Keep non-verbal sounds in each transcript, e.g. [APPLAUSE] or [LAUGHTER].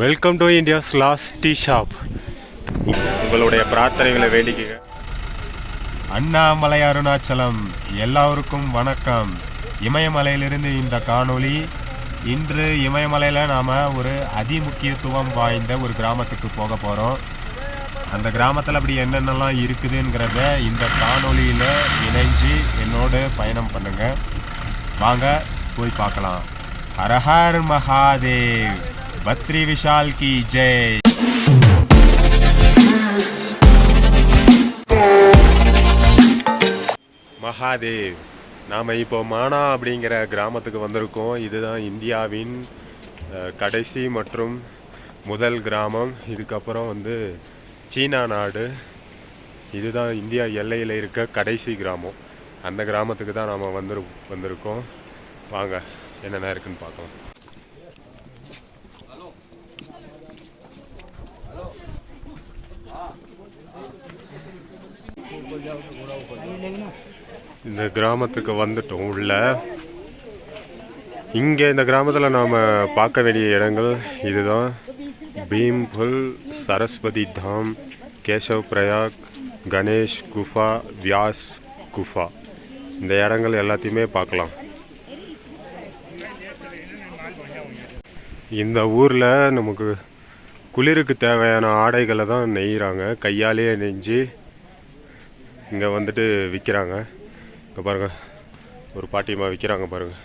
Welcome to India's last tea shop உங்களுடைய பிரார்த்தனைகளை வேண்டிக்க அண்ணாமலை அருணாச்சலம் எல்லாருக்கும் வணக்கம். இமயமலையிலிருந்து இந்த காணொளி இன்று இமயமலையில் நாம் ஒரு அதிமுக்கியத்துவம் வாய்ந்த ஒரு கிராமத்துக்கு போக போகிறோம் அந்த கிராமத்தில் அப்படி என்னென்னலாம் இருக்குதுங்கிறத இந்த காணொளியில் இணைஞ்சு என்னோடு பயணம் பண்ணுங்கள் வாங்க போய் பார்க்கலாம். ஹரஹர் மகாதேவ். பத்ரி விஷால் கி ஜெய் மகாதேவ் நாம் இப்போ மானா அப்படிங்கிற கிராமத்துக்கு வந்திருக்கோம். இதுதான் இந்தியாவின் கடைசி மற்றும் முதல் கிராமம். இதுக்கப்புறம் வந்து சீனா நாடு. இதுதான் இந்தியா எல்லையில் இருக்க கடைசி கிராமம். அந்த கிராமத்துக்கு தான் நாம் வந்துரு வந்திருக்கோம். வாங்க என்னென்ன இருக்குன்னு பார்க்கலாம். இந்த கிராமத்துக்கு வந்துட்டோம் உள்ள. இங்கே இந்த கிராமத்தில் நாம் பார்க்க வேண்டிய இடங்கள் இதுதான். பீம்புல் சரஸ்வதி தாம் கேசவ் பிரயாக் கணேஷ் குஃபா வியாஸ் குஃபா. இந்த இடங்கள் எல்லாத்தையுமே பார்க்கலாம். இந்த ஊரில் நமக்கு குளிருக்கு தேவையான ஆடைகளை தான் நெய்கிறாங்க கையாலேயே நெஞ்சு இங்கே வந்துட்டு விற்கிறாங்க இங்கே பாருங்கள் ஒரு பாட்டியம்மா விற்கிறாங்க பாருங்கள்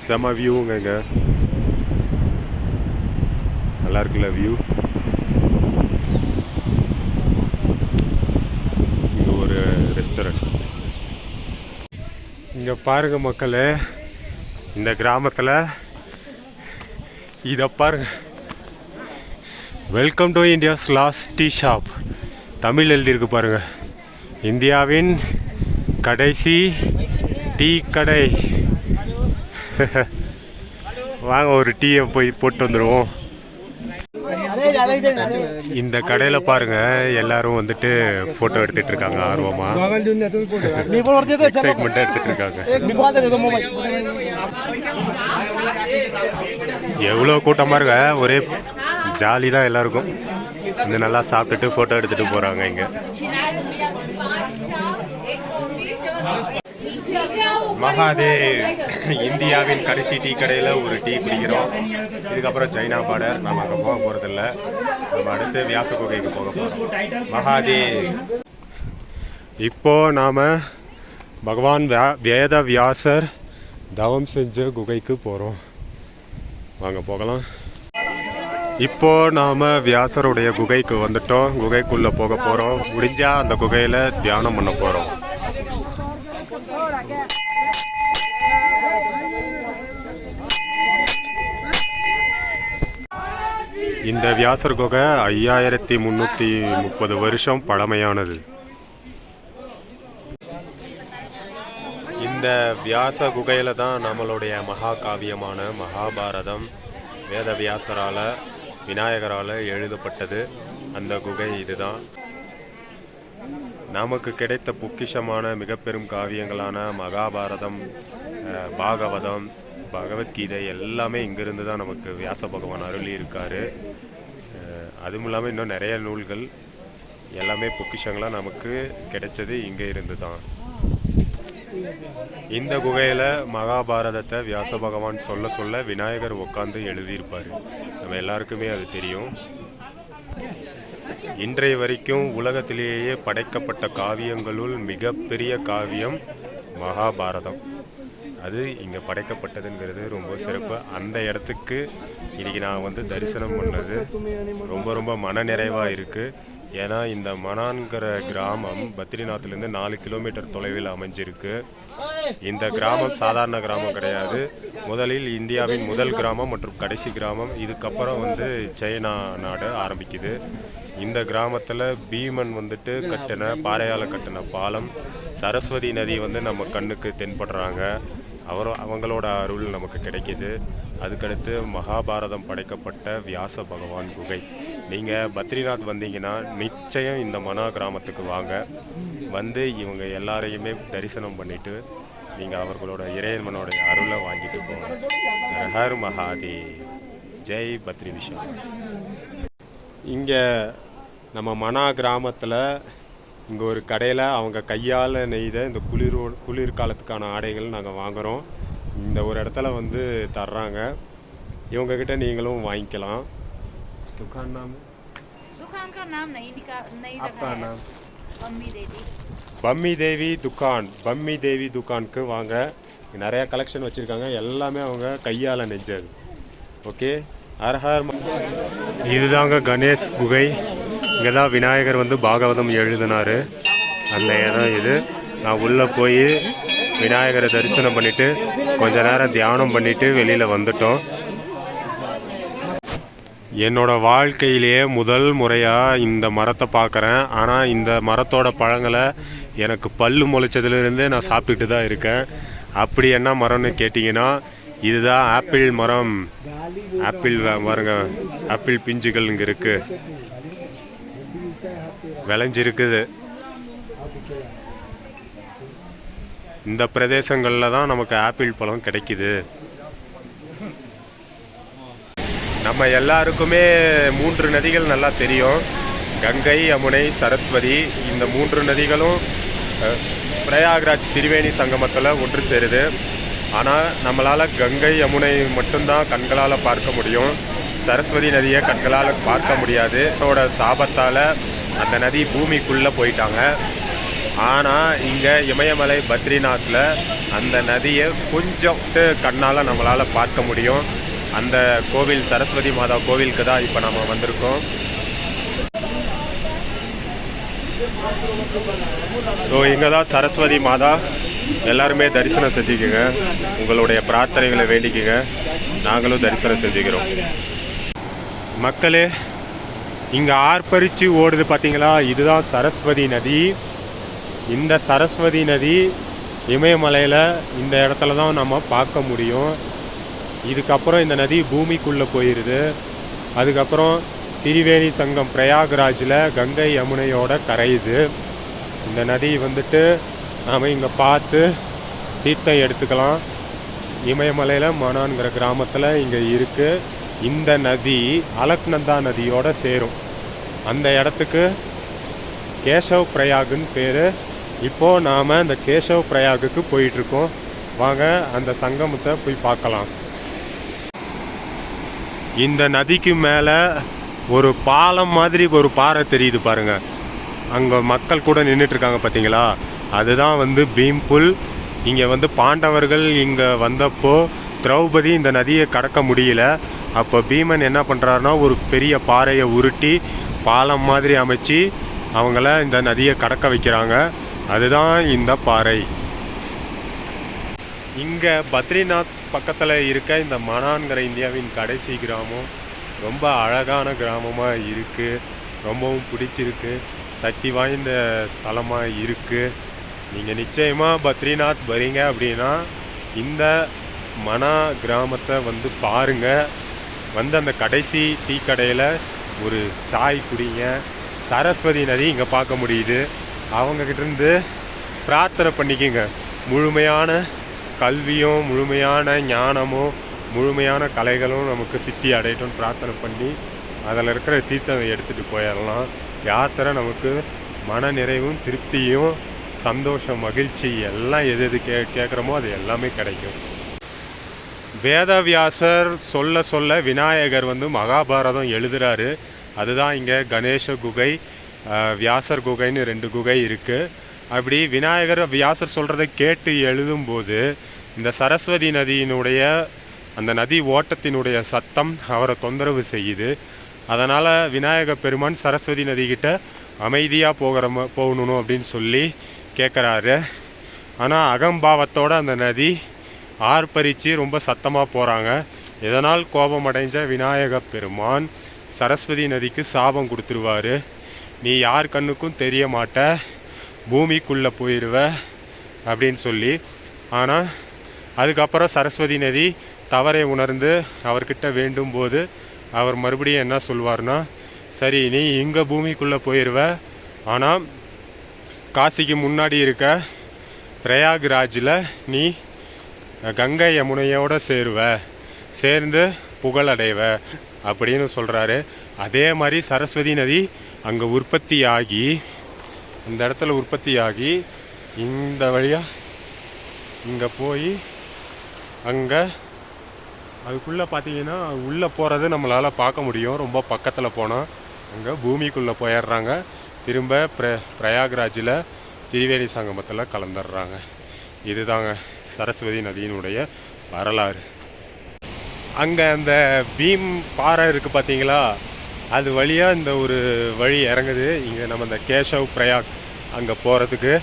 செம வியூங்க இங்கே. நல்லா இருக்குல்ல வியூ இங்கே ஒரு ரெஸ்டாரண்ட் இங்கே பாருங்கள் மக்களே இந்த கிராமத்தில் இதை பாருங்கள் welcome to India's last tea shop Tamil எழுதியிருக்கு பாருங்கள் இந்தியாவின் கடைசி டீ கடை. [LAUGHS] வாங்க ஒரு டீயை போய் போட்டு வந்துடுவோம் இந்த கடையில் பாருங்க எல்லாரும் வந்துட்டு ஃபோட்டோ எடுத்துட்டு இருக்காங்க ஆர்வமா. எக்ஸைட்மெண்ட்டாக எடுத்துட்டு இருக்காங்க. எவ்வளோ கூட்டமாக இருக்க? ஒரே ஜாலி தான் எல்லாருக்கும். வந்து நல்லா சாப்பிட்டுட்டு ஃபோட்டோ எடுத்துகிட்டு போகிறாங்க இங்கே. மகாதேவ் இந்தியாவின் கடைசி டீ கடையில் ஒரு டீ குடிக்கிறோம். இதுக்கப்புறம் சைனா பார்டர் நம்ம அங்கே போக போகிறதில்ல நம்ம அடுத்து வியாச குகைக்கு போக போகிறோம் மகாதேவ். இப்போ நாம் பகவான் வேத வியாசர் தவம் செஞ்ச குகைக்கு போகிறோம் வாங்க போகலாம். இப்போ நாம வியாசருடைய குகைக்கு வந்துட்டோம். குகைக்குள்ள போக போறோம். முடிஞ்சா அந்த குகையில தியானம் பண்ண போறோம். இந்த வியாசர் குகை ஐயாயிரத்தி முந்நூற்றி முப்பது வருஷம் பழமையானது. இந்த வியாச குகையில தான் நம்மளுடைய மகாகாவியமான மகாபாரதம் வேதவியாசரால விநாயகரால் எழுதப்பட்டது. அந்த குகை இதுதான். நமக்கு கிடைத்த பொக்கிஷமான மிக பெரும் காவியங்களான மகாபாரதம் பாகவதம் பகவத்கீதை எல்லாமே இங்கிருந்து தான் நமக்கு வியாச பகவான் அருளி இருக்கார் அதுவும் இல்லாமல் இன்னும் நிறைய நூல்கள் எல்லாமே பொக்கிஷங்களாக நமக்கு கிடைச்சது இங்கே இருந்து தான் இந்த குகையில் மகாபாரதத்தை வியாச பகவான் சொல்ல சொல்ல விநாயகர் உட்காந்து எழுதியிருப்பார். நம்ம எல்லாருக்குமே அது தெரியும். இன்றைய வரைக்கும் உலகத்திலேயே படைக்கப்பட்ட காவியங்களுள் மிகப்பெரிய காவியம் மகாபாரதம். அது இங்கே படைக்கப்பட்டதுங்கிறது ரொம்ப சிறப்பு. அந்த இடத்துக்கு இன்னைக்கு நான் வந்து தரிசனம் பண்ணது ரொம்ப ரொம்ப மன நிறைவாக இருக்குது ஏன்னா இந்த மனான்கிற கிராமம் பத்ரிநாத்லேருந்து நாலு கிலோமீட்டர் தொலைவில் அமைஞ்சிருக்கு. இந்த கிராமம் சாதாரண கிராமம் கிடையாது. முதலில் இந்தியாவின் முதல் கிராமம் மற்றும் கடைசி கிராமம். இதுக்கப்புறம் வந்து சைனா நாடு ஆரம்பிக்குது. இந்த கிராமத்தில் பீமன் வந்துட்டு கட்டின பாறையால் கட்டின பாலம் சரஸ்வதி நதி வந்து நம்ம கண்ணுக்கு தென்படுறாங்க. அவர் அவங்களோட அருள் நமக்கு கிடைக்கிது. அதுக்கடுத்து மகாபாரதம் படைக்கப்பட்ட வியாச பகவான் குகை. நீங்கள் பத்ரிநாத் வந்தீங்கன்னா நிச்சயம் இந்த மனா கிராமத்துக்கு வாங்க. வந்து இவங்க எல்லாரையுமே தரிசனம் பண்ணிட்டு நீங்கள் அவர்களோட இறைவனோட அருளை வாங்கிட்டு போங்க. ஹர் மகாதி ஜெய் பத்ரி விஷயம் இங்கே நம்ம மனா கிராமத்தில் இங்கே ஒரு கடையில் அவங்க கையால் நெய்த இந்த குளிர் குளிர்காலத்துக்கான ஆடைகள் நாங்கள் வாங்குகிறோம் இந்த ஒரு இடத்துல வந்து தர்றாங்க. இவங்கக்கிட்ட நீங்களும் வாங்கிக்கலாம். துக்கான் நாம் दुकान का नाम नहीं निका नहीं आपका रखा है नाम मम्मी देवी பம்மி தேவி துக்கான் பம்மி தேவி துக்கானுக்கு வாங்க இங்க நிறைய கலெக்ஷன் வச்சுருக்காங்க எல்லாமே அவங்க கையால் நெஞ்சது ஓகே அரஹர் ம- இதுதாங்க கணேஷ் குகை இங்கே தான் விநாயகர் வந்து பாகவதம் எழுதினாரு அந்த இடம் இது நான் உள்ளே போய் விநாயகரை தரிசனம் பண்ணிவிட்டு கொஞ்ச நேரம் தியானம் பண்ணிவிட்டு வெளியில் வந்துட்டோம் என்னோட வாழ்க்கையிலேயே முதல் முறையாக இந்த மரத்தை பார்க்குறேன். ஆனால் இந்த மரத்தோட பழங்களை எனக்கு பல்லு முளைச்சதுலேருந்தே நான் சாப்பிட்டுட்டு தான் இருக்கேன். அப்படி என்ன மரம்னு கேட்டிங்கன்னா இதுதான் ஆப்பிள் மரம். ஆப்பிள் பாருங்க ஆப்பிள் பிஞ்சுகள் இங்கே இருக்குது விளைஞ்சிருக்குது. இந்த பிரதேசங்களில் தான் நமக்கு ஆப்பிள் பழம் கிடைக்குது. நம்ம எல்லாருக்குமே மூன்று நதிகள் நல்லா தெரியும். கங்கை யமுனை சரஸ்வதி. இந்த மூன்று நதிகளும் பிரயாகராஜ் திரிவேணி சங்கமத்தில் ஒன்று சேருது. ஆனால் நம்மளால் கங்கை யமுனை மட்டும்தான் கண்களால் பார்க்க முடியும். சரஸ்வதி நதியை கண்களால் பார்க்க முடியாது. அதோட சாபத்தால் அந்த நதி பூமிக்குள்ளே போயிட்டாங்க. ஆனால் இங்கே இமயமலை பத்ரிநாத்தில் அந்த நதியை கொஞ்சம் கண்ணால் நம்மளால் பார்க்க முடியும். அந்த கோவில் சரஸ்வதி மாதா கோவிலுக்கு தான் இப்போ நம்ம வந்திருக்கோம். ஸோ இங்கே தான் சரஸ்வதி மாதா. எல்லாருமே தரிசனம் செஞ்சுக்கோங்க. உங்களுடைய பிரார்த்தனைகளை வேண்டிக்கங்க. நாங்களும் தரிசனம் செஞ்சுக்கிறோம். மக்களே இங்கே ஆர்ப்பரித்து ஓடுது பார்த்தீங்களா? இதுதான் சரஸ்வதி நதி. இந்த சரஸ்வதி நதி இமயமலையில் இந்த இடத்துல தான் நம்ம பார்க்க முடியும். இதுக்கப்புறம் இந்த நதி பூமிக்குள்ளே போயிடுது அதுக்கப்புறம் திரிவேணி சங்கம் பிரயாக்ராஜில் கங்கை யமுனையோட கரையுது. இந்த நதி வந்துட்டு நாம் இங்கே பார்த்து தீர்த்தம் எடுத்துக்கலாம். இமயமலையில் மனான்கிற கிராமத்தில் இங்கே இருக்குது இந்த நதி அலக்நந்தா நதியோட சேரும். அந்த இடத்துக்கு கேசவ் பிரயாகுன்னு பேர். இப்போது நாம் இந்த கேசவ் பிரயாகுக்கு போயிட்டுருக்கோம் வாங்க அந்த சங்கமத்தை போய் பார்க்கலாம். இந்த நதிக்கு மேலே ஒரு பாலம் மாதிரி ஒரு பாறை தெரியுது பாருங்கள் அங்கே மக்கள் கூட நின்றுட்டுருக்காங்க பார்த்தீங்களா அதுதான் வந்து பீம்புல். இங்கே வந்து பாண்டவர்கள் இங்கே வந்தப்போ திரௌபதி இந்த நதியை கடக்க முடியல. அப்போ பீமன் என்ன பண்ணுறாருன்னா ஒரு பெரிய பாறையை உருட்டி பாலம் மாதிரி அமைச்சு அவங்கள இந்த நதியை கடக்க வைக்கிறாங்க. அதுதான் இந்த பாறை. இங்கே பத்ரிநாத் பக்கத்தில் இருக்க இந்த மனான்கிற இந்தியாவின் கடைசி கிராமம் ரொம்ப அழகான கிராமமாக இருக்குது ரொம்பவும் பிடிச்சிருக்கு. சக்தி வாய்ந்த ஸ்தலமாக இருக்குது நீங்கள் நிச்சயமாக பத்ரிநாத் வரீங்க அப்படின்னா இந்த மனா கிராமத்தை வந்து பாருங்கள் வந்து அந்த கடைசி டீ கடையில் ஒரு சாய் குடிங்க. சரஸ்வதி நதி இங்கே பார்க்க முடியுது. அவங்கக்கிட்டேருந்து பிரார்த்தனை பண்ணிக்கோங்க. முழுமையான கல்வியும் முழுமையான ஞானமும் முழுமையான கலைகளும் நமக்கு சித்தி அடையட்டும்னு பிரார்த்தனை பண்ணி அதில் இருக்கிற தீர்த்தம் எடுத்துகிட்டு போயிடலாம். யாத்திரை நமக்கு மன நிறைவும் திருப்தியும் சந்தோஷம் மகிழ்ச்சி எல்லாம் எது எது கே கேட்குறோமோ அது எல்லாமே கிடைக்கும். வேதவியாசர் சொல்ல சொல்ல விநாயகர் வந்து மகாபாரதம் எழுதுறாரு. அதுதான் இங்கே கணேச குகை வியாசர் குகைன்னு ரெண்டு குகை இருக்குது அப்படி விநாயகர் வியாசர் சொல்கிறத கேட்டு எழுதும்போது இந்த சரஸ்வதி நதியினுடைய அந்த நதி ஓட்டத்தினுடைய சத்தம் அவரை தொந்தரவு செய்யுது. அதனால் விநாயக பெருமான் சரஸ்வதி நதிக்கிட்ட அமைதியாக போகிற போகணும் அப்படின்னு சொல்லி கேட்குறாரு ஆனால் அகம்பாவத்தோட அந்த நதி ஆர்ப்பரித்து ரொம்ப சத்தமாக போகிறாங்க இதனால் கோபமடைஞ்ச விநாயக பெருமான் சரஸ்வதி நதிக்கு சாபம் கொடுத்துருவாரு. நீ யார் கண்ணுக்கும் தெரிய மாட்ட. பூமிக்குள்ளே போயிடுவ அப்படின்னு சொல்லி. ஆனால் அதுக்கப்புறம் சரஸ்வதி நதி தவறை உணர்ந்து அவர்கிட்ட வேண்டும் போது அவர் மறுபடியும் என்ன சொல்வார்னா சரி நீ இங்கே பூமிக்குள்ளே போயிடுவ ஆனால் காசிக்கு முன்னாடி இருக்க பிரயாக்ராஜில் நீ கங்கை யமுனையோட சேருவ. சேர்ந்து புகழடைவ. அப்படின்னு சொல்கிறாரு அதே மாதிரி சரஸ்வதி நதி அங்கே உற்பத்தி ஆகி இந்த இடத்துல உற்பத்தி ஆகி இந்த வழியாக இங்கே போய் அங்கே அதுக்குள்ளே பார்த்தீங்கன்னா உள்ளே போகிறது நம்மளால் பார்க்க முடியும். ரொம்ப பக்கத்தில் போனால் அங்கே பூமிக்குள்ளே போயிடுறாங்க. திரும்ப பிர பிரயாக்ராஜில் திரிவேணி சங்கமத்தில் கலந்துடுறாங்க. இதுதாங்க சரஸ்வதி நதியினுடைய வரலாறு. அங்கே அந்த பீம் பாறை இருக்குது பார்த்தீங்களா அது வழியாக இந்த ஒரு வழி இறங்குது. இங்கே நம்ம இந்த கேஷவ் பிரயாக் அங்கே போகிறதுக்கு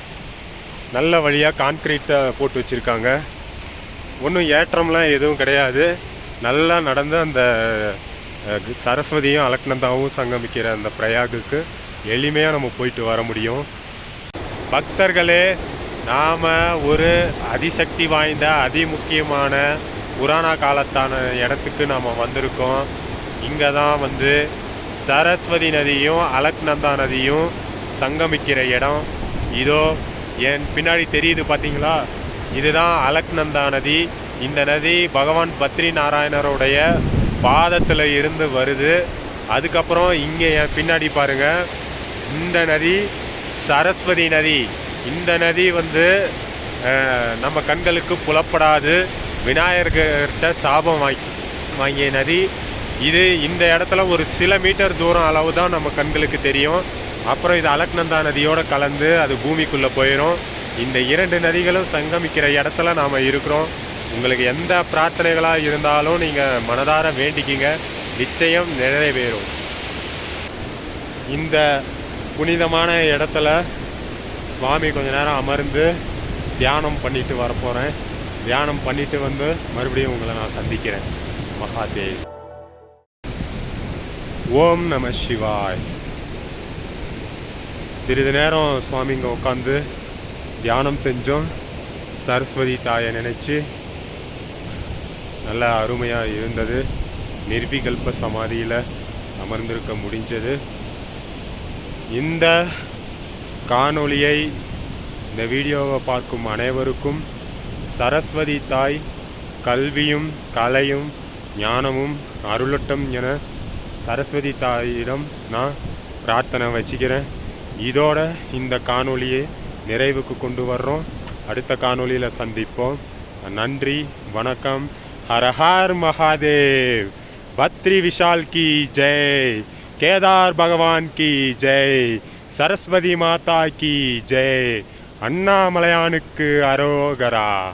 நல்ல வழியாக கான்க்ரீட்டை போட்டு வச்சுருக்காங்க. ஒன்றும் ஏற்றம்லாம் எதுவும் கிடையாது. நல்லா நடந்து அந்த சரஸ்வதியும் அலக்னந்தாவும் சங்கமிக்கிற அந்த பிரயாகுக்கு எளிமையாக நம்ம போயிட்டு வர முடியும். பக்தர்களே நாம் ஒரு அதிசக்தி வாய்ந்த அதிமுக்கியமான புராண காலத்தான இடத்துக்கு நாம் வந்திருக்கோம். இங்கே தான் வந்து சரஸ்வதி நதியும் அலக்நந்தா நதியும் சங்கமிக்கிற இடம். இதோ என் பின்னாடி தெரியுது பார்த்தீங்களா இதுதான் அலக்நந்தா நதி. இந்த நதி பகவான் பத்ரி நாராயணருடைய பாதத்தில் இருந்து வருது. அதுக்கப்புறம் இங்கே என் பின்னாடி பாருங்கள் இந்த நதி சரஸ்வதி நதி. இந்த நதி வந்து நம்ம கண்களுக்கு புலப்படாது. விநாயகர்கிட்ட சாபம் வாங்கி வாங்கிய நதி. இது இந்த இடத்துல ஒரு சில மீட்டர் தூரம் அளவு தான் நம்ம கண்களுக்கு தெரியும். அப்புறம் இது அலக்நந்தா நதியோட கலந்து அது பூமிக்குள்ளே போயிடும் இந்த இரண்டு நதிகளும் சங்கமிக்கிற இடத்துல நாம் இருக்கிறோம். உங்களுக்கு எந்த பிரார்த்தனைகளாக இருந்தாலும் நீங்கள் மனதார வேண்டிக்கிங்க. நிச்சயம் நிறைவேறும். இந்த புனிதமான இடத்துல சுவாமி கொஞ்ச நேரம் அமர்ந்து தியானம் பண்ணிட்டு வரப்போகிறேன் தியானம் பண்ணிட்டு வந்து மறுபடியும் உங்களை நான் சந்திக்கிறேன். மகாதேவ். ஓம் நம சிவாய். சிறிது நேரம் சுவாமி இங்கே உட்காந்து தியானம் செஞ்சோம். சரஸ்வதி தாயை நினச்சி நல்ல அருமையாக இருந்தது. நிர்விகல்ப சமாதியில் அமர்ந்திருக்க முடிஞ்சது. இந்த காணொளியை இந்த வீடியோவை பார்க்கும் அனைவருக்கும் சரஸ்வதி தாய் கல்வியும் கலையும் ஞானமும் அருளட்டும் என சரஸ்வதி தாயிடம் நான் பிரார்த்தனை வச்சுக்கிறேன். இதோட இந்த காணொளியை நிறைவுக்கு கொண்டு வர்றோம். அடுத்த காணொளியில் சந்திப்போம். நன்றி வணக்கம். ஹரஹார் மகாதேவ். பத்ரி விஷால் கி ஜெய். கேதார் பகவான் கி ஜெய். சரஸ்வதி மாதா கி ஜெய். அண்ணாமலையானுக்கு அரோகரா.